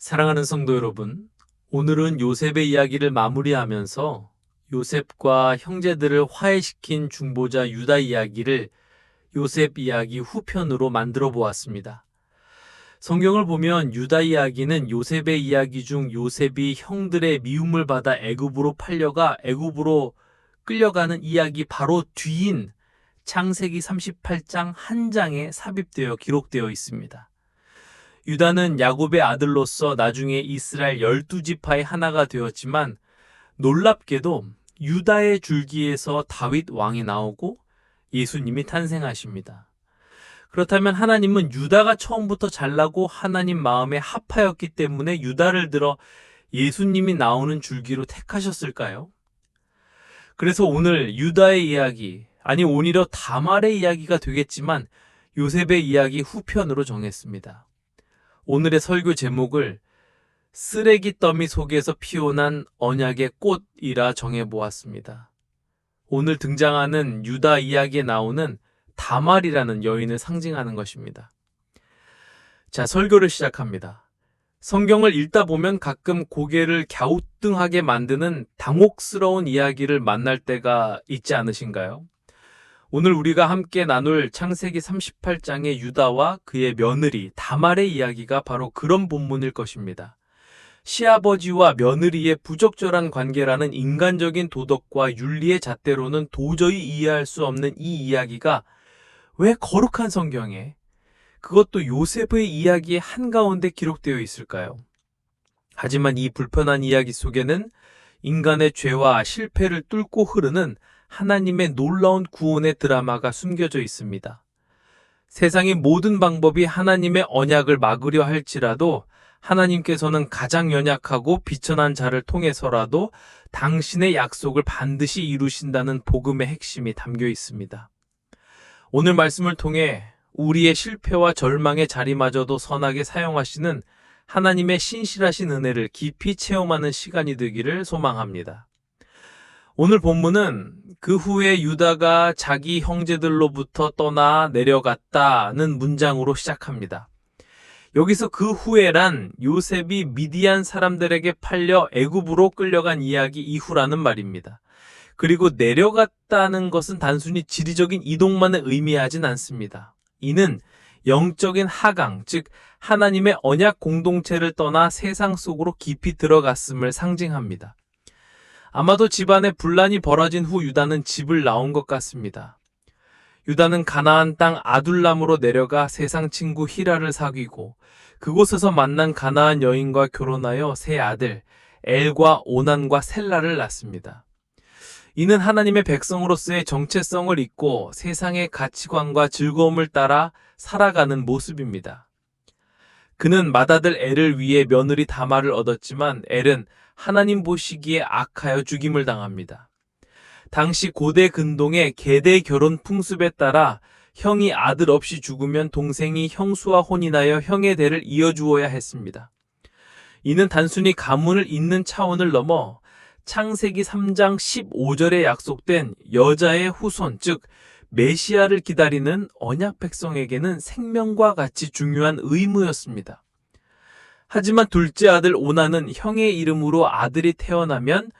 사랑하는 성도 여러분, 오늘은 요셉의 이야기를 마무리하면서 요셉과 형제들을 화해시킨 중보자 유다 이야기를 요셉 이야기 후편으로 만들어 보았습니다. 성경을 보면 유다 이야기는 요셉의 이야기 중 요셉이 형들의 미움을 받아 애굽으로 팔려가 애굽으로 끌려가는 이야기 바로 뒤인 창세기 38장 한 장에 삽입되어 기록되어 있습니다. 유다는 야곱의 아들로서 나중에 이스라엘 12지파의 하나가 되었지만 놀랍게도 유다의 줄기에서 다윗 왕이 나오고 예수님이 탄생하십니다. 그렇다면 하나님은 유다가 처음부터 잘나고 하나님 마음에 합하였기 때문에 유다를 들어 예수님이 나오는 줄기로 택하셨을까요? 그래서 오늘 유다의 이야기, 아니 오히려 다말의 이야기가 되겠지만 요셉의 이야기 후편으로 정했습니다. 오늘의 설교 제목을 쓰레기 더미 속에서 피어난 언약의 꽃이라 정해보았습니다. 오늘 등장하는 유다 이야기에 나오는 다말이라는 여인을 상징하는 것입니다. 자, 설교를 시작합니다. 성경을 읽다 보면 가끔 고개를 갸우뚱하게 만드는 당혹스러운 이야기를 만날 때가 있지 않으신가요? 오늘 우리가 함께 나눌 창세기 38장의 유다와 그의 며느리 다말의 이야기가 바로 그런 본문일 것입니다. 시아버지와 며느리의 부적절한 관계라는 인간적인 도덕과 윤리의 잣대로는 도저히 이해할 수 없는 이 이야기가 왜 거룩한 성경에 그것도 요셉의 이야기의 한가운데 기록되어 있을까요? 하지만 이 불편한 이야기 속에는 인간의 죄와 실패를 뚫고 흐르는 하나님의 놀라운 구원의 드라마가 숨겨져 있습니다. 세상의 모든 방법이 하나님의 언약을 막으려 할지라도 하나님께서는 가장 연약하고 비천한 자를 통해서라도 당신의 약속을 반드시 이루신다는 복음의 핵심이 담겨 있습니다. 오늘 말씀을 통해 우리의 실패와 절망의 자리마저도 선하게 사용하시는 하나님의 신실하신 은혜를 깊이 체험하는 시간이 되기를 소망합니다. 오늘 본문은 그 후에 유다가 자기 형제들로부터 떠나 내려갔다는 문장으로 시작합니다. 여기서 그 후에란 요셉이 미디안 사람들에게 팔려 애굽으로 끌려간 이야기 이후라는 말입니다. 그리고 내려갔다는 것은 단순히 지리적인 이동만을 의미하진 않습니다. 이는 영적인 하강, 즉 하나님의 언약 공동체를 떠나 세상 속으로 깊이 들어갔음을 상징합니다. 아마도 집안에 분란이 벌어진 후 유다는 집을 나온 것 같습니다. 유다는 가나안 땅 아둘람으로 내려가 세상 친구 히라를 사귀고 그곳에서 만난 가나안 여인과 결혼하여 세 아들 엘과 오난과 셀라를 낳습니다. 이는 하나님의 백성으로서의 정체성을 잊고 세상의 가치관과 즐거움을 따라 살아가는 모습입니다. 그는 맏아들 엘을 위해 며느리 다말을 얻었지만 엘은 하나님 보시기에 악하여 죽임을 당합니다. 당시 고대 근동의 계대 결혼 풍습에 따라 형이 아들 없이 죽으면 동생이 형수와 혼인하여 형의 대를 이어주어야 했습니다. 이는 단순히 가문을 잇는 차원을 넘어 창세기 3장 15절에 약속된 여자의 후손, 즉 메시아를 기다리는 언약 백성에게는 생명과 같이 중요한 의무였습니다. 하지만 둘째 아들 오나는 형의 이름으로 아들이 태어나면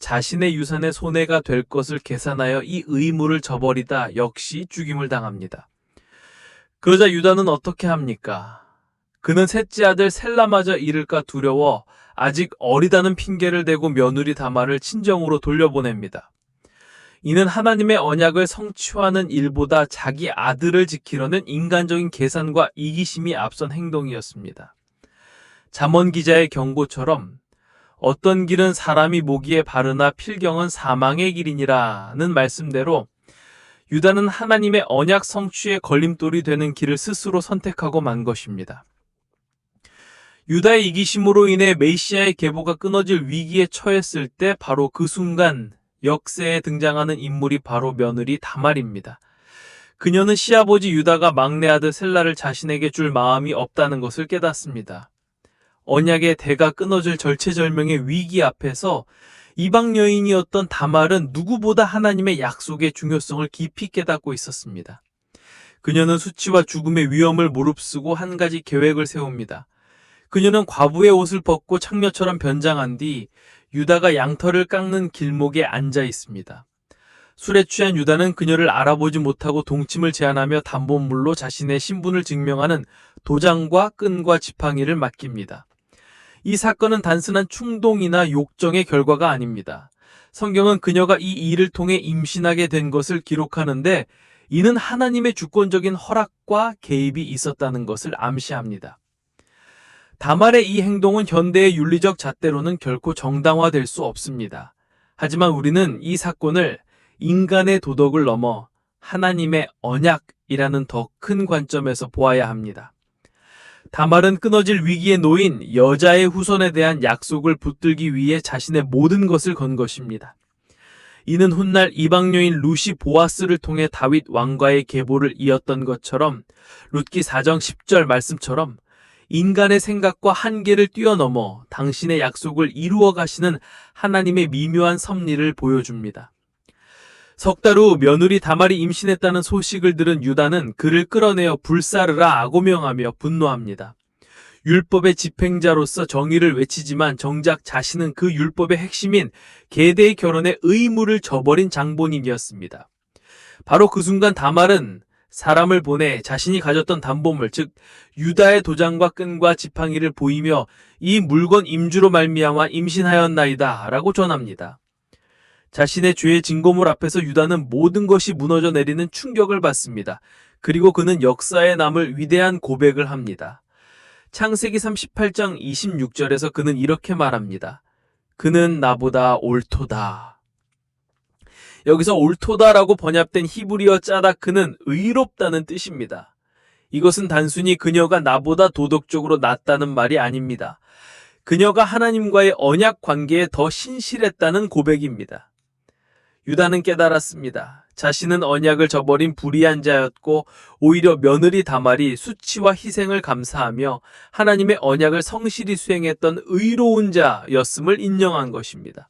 자신의 유산에 손해가 될 것을 계산하여 이 의무를 저버리다 역시 죽임을 당합니다. 그러자 유다는 어떻게 합니까? 그는 셋째 아들 셀라마저 잃을까 두려워 아직 어리다는 핑계를 대고 며느리 다말을 친정으로 돌려보냅니다. 이는 하나님의 언약을 성취하는 일보다 자기 아들을 지키려는 인간적인 계산과 이기심이 앞선 행동이었습니다. 잠언 기자의 경고처럼 어떤 길은 사람이 모기에 바르나 필경은 사망의 길이니라는 말씀대로 유다는 하나님의 언약 성취의 걸림돌이 되는 길을 스스로 선택하고 만 것입니다. 유다의 이기심으로 인해 메시아의 계보가 끊어질 위기에 처했을 때 바로 그 순간 역세에 등장하는 인물이 바로 며느리 다말입니다. 그녀는 시아버지 유다가 막내 아들 셀라를 자신에게 줄 마음이 없다는 것을 깨닫습니다. 언약의 대가 끊어질 절체절명의 위기 앞에서 이방 여인이었던 다말은 누구보다 하나님의 약속의 중요성을 깊이 깨닫고 있었습니다. 그녀는 수치와 죽음의 위험을 무릅쓰고 한 가지 계획을 세웁니다. 그녀는 과부의 옷을 벗고 창녀처럼 변장한 뒤 유다가 양털을 깎는 길목에 앉아 있습니다. 술에 취한 유다는 그녀를 알아보지 못하고 동침을 제안하며 담보물로 자신의 신분을 증명하는 도장과 끈과 지팡이를 맡깁니다. 이 사건은 단순한 충동이나 욕정의 결과가 아닙니다. 성경은 그녀가 이 일을 통해 임신하게 된 것을 기록하는데 이는 하나님의 주권적인 허락과 개입이 있었다는 것을 암시합니다. 다말의 이 행동은 현대의 윤리적 잣대로는 결코 정당화될 수 없습니다. 하지만 우리는 이 사건을 인간의 도덕을 넘어 하나님의 언약이라는 더 큰 관점에서 보아야 합니다. 다말은 끊어질 위기에 놓인 여자의 후손에 대한 약속을 붙들기 위해 자신의 모든 것을 건 것입니다. 이는 훗날 이방녀인 루시 보아스를 통해 다윗 왕과의 계보를 이었던 것처럼 룻기 4장 10절 말씀처럼 인간의 생각과 한계를 뛰어넘어 당신의 약속을 이루어 가시는 하나님의 미묘한 섭리를 보여줍니다. 석 달 후 며느리 다말이 임신했다는 소식을 들은 유다는 그를 끌어내어 불사르라 아고명하며 분노합니다. 율법의 집행자로서 정의를 외치지만 정작 자신은 그 율법의 핵심인 계대의 결혼에 의무를 저버린 장본인이었습니다. 바로 그 순간 다말은 사람을 보내 자신이 가졌던 담보물, 즉 유다의 도장과 끈과 지팡이를 보이며 이 물건 임주로 말미암아 임신하였나이다 라고 전합니다. 자신의 죄의 증거물 앞에서 유다는 모든 것이 무너져 내리는 충격을 받습니다. 그리고 그는 역사에 남을 위대한 고백을 합니다. 창세기 38장 26절에서 그는 이렇게 말합니다. 그는 나보다 옳도다. 여기서 옳도다라고 번역된 히브리어 짜다크는 의롭다는 뜻입니다. 이것은 단순히 그녀가 나보다 도덕적으로 낫다는 말이 아닙니다. 그녀가 하나님과의 언약 관계에 더 신실했다는 고백입니다. 유다는 깨달았습니다. 자신은 언약을 저버린 불의한 자였고 오히려 며느리 다말이 수치와 희생을 감사하며 하나님의 언약을 성실히 수행했던 의로운 자였음을 인정한 것입니다.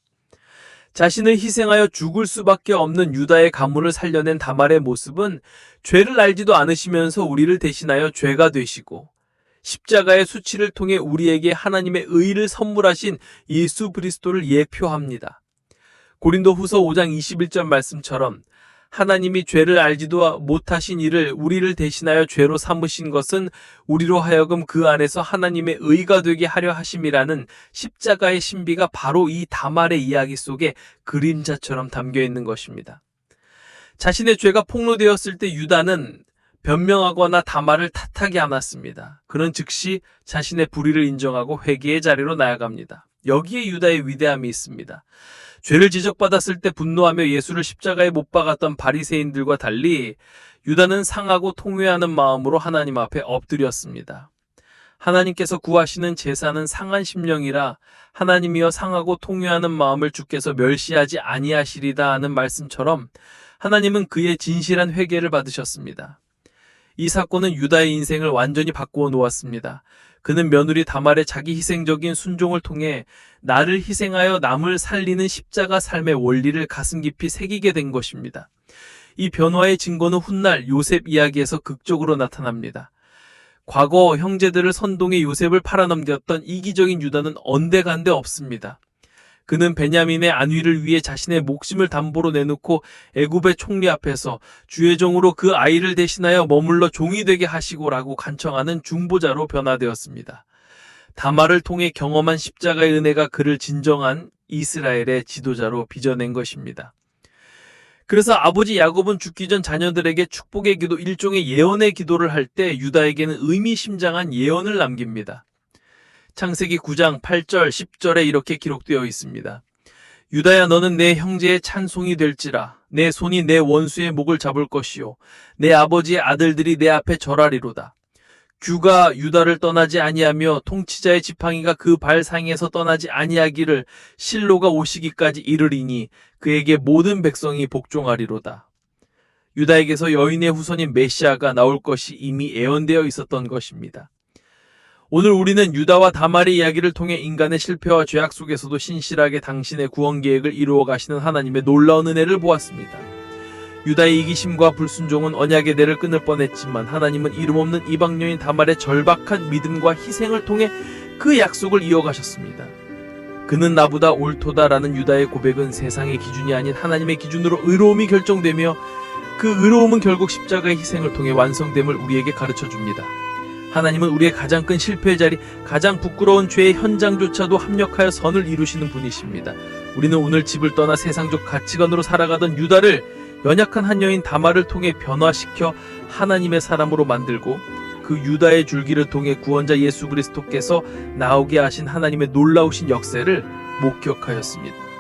자신을 희생하여 죽을 수밖에 없는 유다의 가문을 살려낸 다말의 모습은 죄를 알지도 않으시면서 우리를 대신하여 죄가 되시고 십자가의 수치를 통해 우리에게 하나님의 의를 선물하신 예수 그리스도를 예표합니다. 고린도 후서 5장 21절 말씀처럼 하나님이 죄를 알지도 못하신 이를 우리를 대신하여 죄로 삼으신 것은 우리로 하여금 그 안에서 하나님의 의가 되게 하려 하심이라는 십자가의 신비가 바로 이 다말의 이야기 속에 그림자처럼 담겨 있는 것입니다. 자신의 죄가 폭로되었을 때 유다는 변명하거나 다말을 탓하지 않았습니다. 그는 즉시 자신의 불의를 인정하고 회개의 자리로 나아갑니다. 여기에 유다의 위대함이 있습니다. 죄를 지적받았을 때 분노하며 예수를 십자가에 못 박았던 바리새인들과 달리 유다는 상하고 통회하는 마음으로 하나님 앞에 엎드렸습니다. 하나님께서 구하시는 제사는 상한 심령이라 하나님이여 상하고 통회하는 마음을 주께서 멸시하지 아니하시리다 하는 말씀처럼 하나님은 그의 진실한 회개를 받으셨습니다. 이 사건은 유다의 인생을 완전히 바꾸어 놓았습니다. 그는 며느리 다말의 자기 희생적인 순종을 통해 나를 희생하여 남을 살리는 십자가 삶의 원리를 가슴 깊이 새기게 된 것입니다. 이 변화의 증거는 훗날 요셉 이야기에서 극적으로 나타납니다. 과거 형제들을 선동해 요셉을 팔아넘겼던 이기적인 유다는 언데간데 없습니다. 그는 베냐민의 안위를 위해 자신의 목숨을 담보로 내놓고 애굽의 총리 앞에서 주의 종으로 그 아이를 대신하여 머물러 종이 되게 하시고라고 간청하는 중보자로 변화되었습니다. 다말을 통해 경험한 십자가의 은혜가 그를 진정한 이스라엘의 지도자로 빚어낸 것입니다. 그래서 아버지 야곱은 죽기 전 자녀들에게 축복의 기도 일종의 예언의 기도를 할 때 유다에게는 의미심장한 예언을 남깁니다. 창세기 9장 8절 10절에 이렇게 기록되어 있습니다. 유다야 너는 내 형제의 찬송이 될지라 내 손이 내 원수의 목을 잡을 것이요 내 아버지의 아들들이 내 앞에 절하리로다. 규가 유다를 떠나지 아니하며 통치자의 지팡이가 그 발상에서 떠나지 아니하기를 실로가 오시기까지 이르리니 그에게 모든 백성이 복종하리로다. 유다에게서 여인의 후손인 메시아가 나올 것이 이미 예언되어 있었던 것입니다. 오늘 우리는 유다와 다말의 이야기를 통해 인간의 실패와 죄악 속에서도 신실하게 당신의 구원 계획을 이루어 가시는 하나님의 놀라운 은혜를 보았습니다. 유다의 이기심과 불순종은 언약의 대를 끊을 뻔했지만 하나님은 이름 없는 이방녀인 다말의 절박한 믿음과 희생을 통해 그 약속을 이어가셨습니다. 그는 나보다 옳도다라는 유다의 고백은 세상의 기준이 아닌 하나님의 기준으로 의로움이 결정되며 그 의로움은 결국 십자가의 희생을 통해 완성됨을 우리에게 가르쳐 줍니다. 하나님은 우리의 가장 큰 실패의 자리, 가장 부끄러운 죄의 현장조차도 합력하여 선을 이루시는 분이십니다. 우리는 오늘 집을 떠나 세상적 가치관으로 살아가던 유다를 연약한 한 여인 다말을 통해 변화시켜 하나님의 사람으로 만들고 그 유다의 줄기를 통해 구원자 예수 그리스도께서 나오게 하신 하나님의 놀라우신 역사를 목격하였습니다.